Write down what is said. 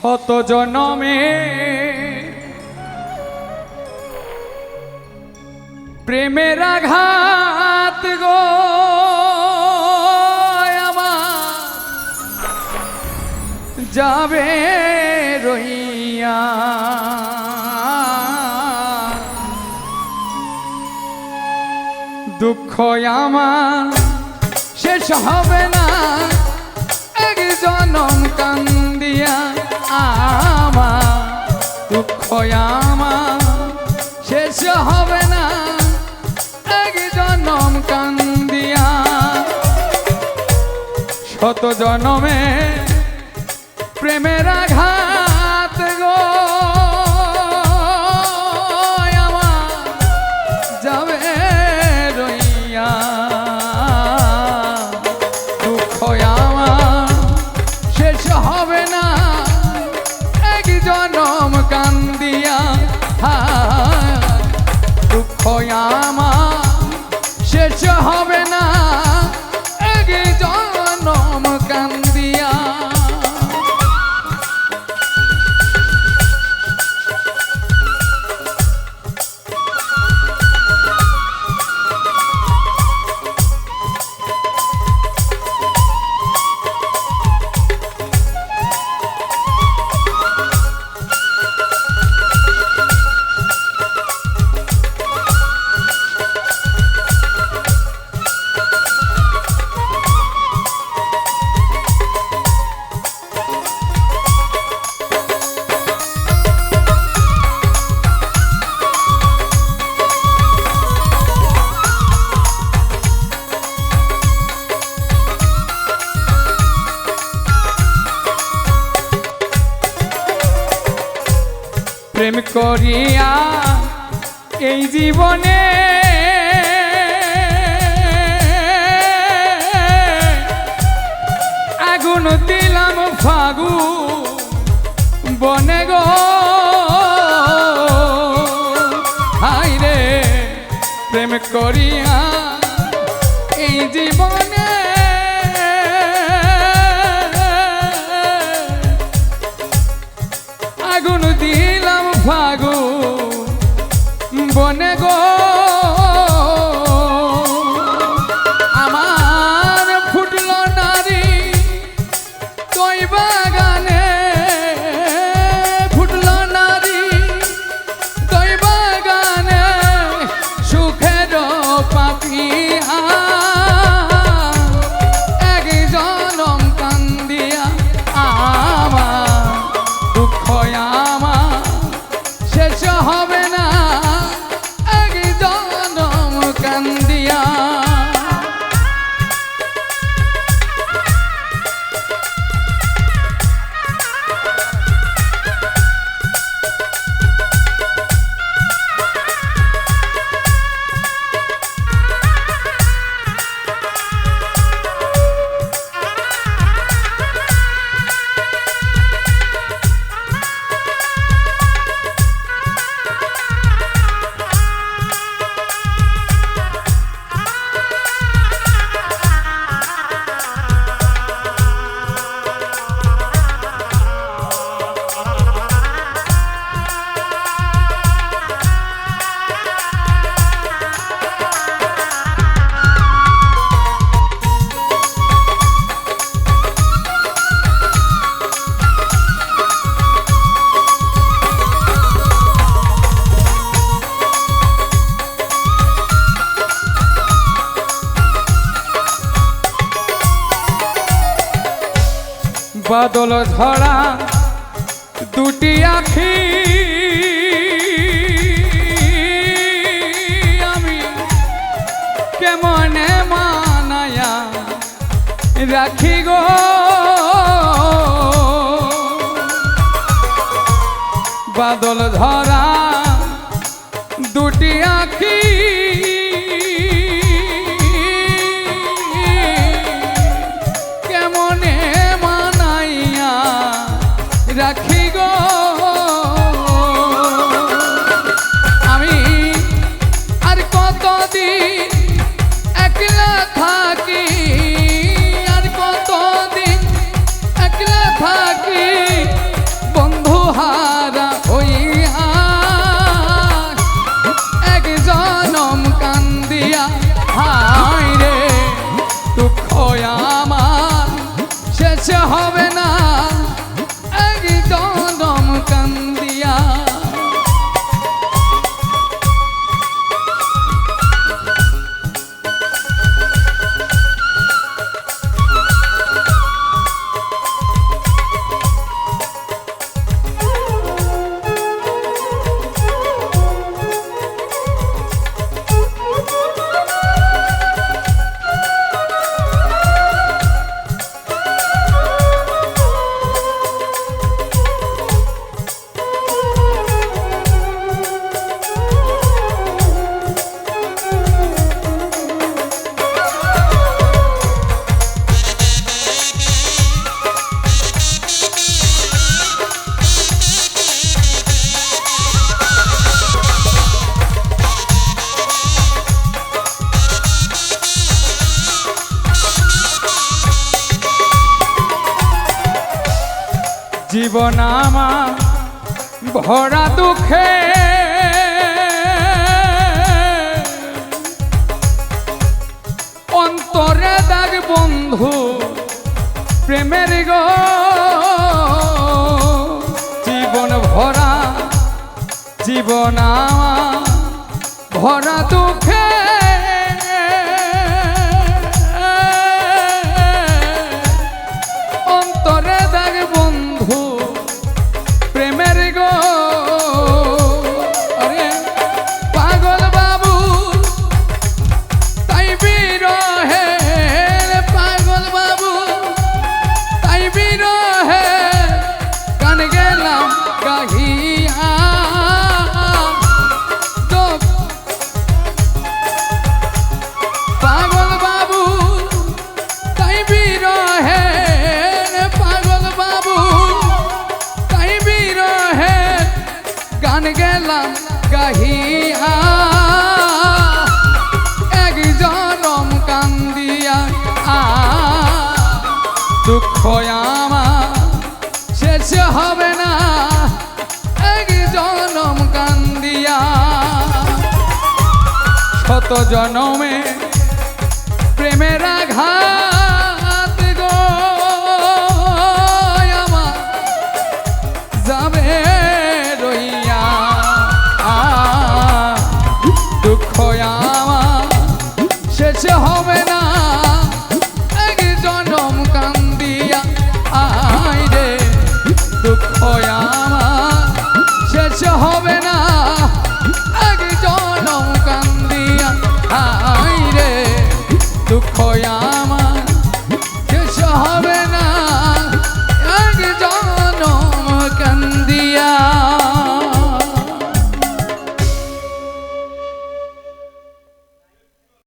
শত জনমে প্রেমের আঘাত গো যাবে রইয়া দুঃখ আমার শেষ হবে না। জনমে প্রেমের আঘাত গো। আমার যাবে রইয়া। দুঃখ আমার শেষ হবে না। এক জনম কান্দিয়া হায়, দুঃখ আমার প্রেম করিয়া এই জীবনে আগুন দিলাম ফাগু বনে গো। প্রেম করিয়া বনে বাদল ধরা দুটি আখি। আমি কেমনে মানায়া রাখি গো? বাদল ধরা দুটি আখি। ইচ্ছে হবে না। জীবন আমার ভরা দুঃখে। অন্তরে দাগ বন্ধু প্রেমের গো। জীবন ভরা জীবন ভরা দুঃখে। গাহিয়া এক জনম কান্দিয়া আ শেষ হবে না। জনম কান্দিয়া জনমে প্রেমের আঘাত দুঃখ আমার হবে না।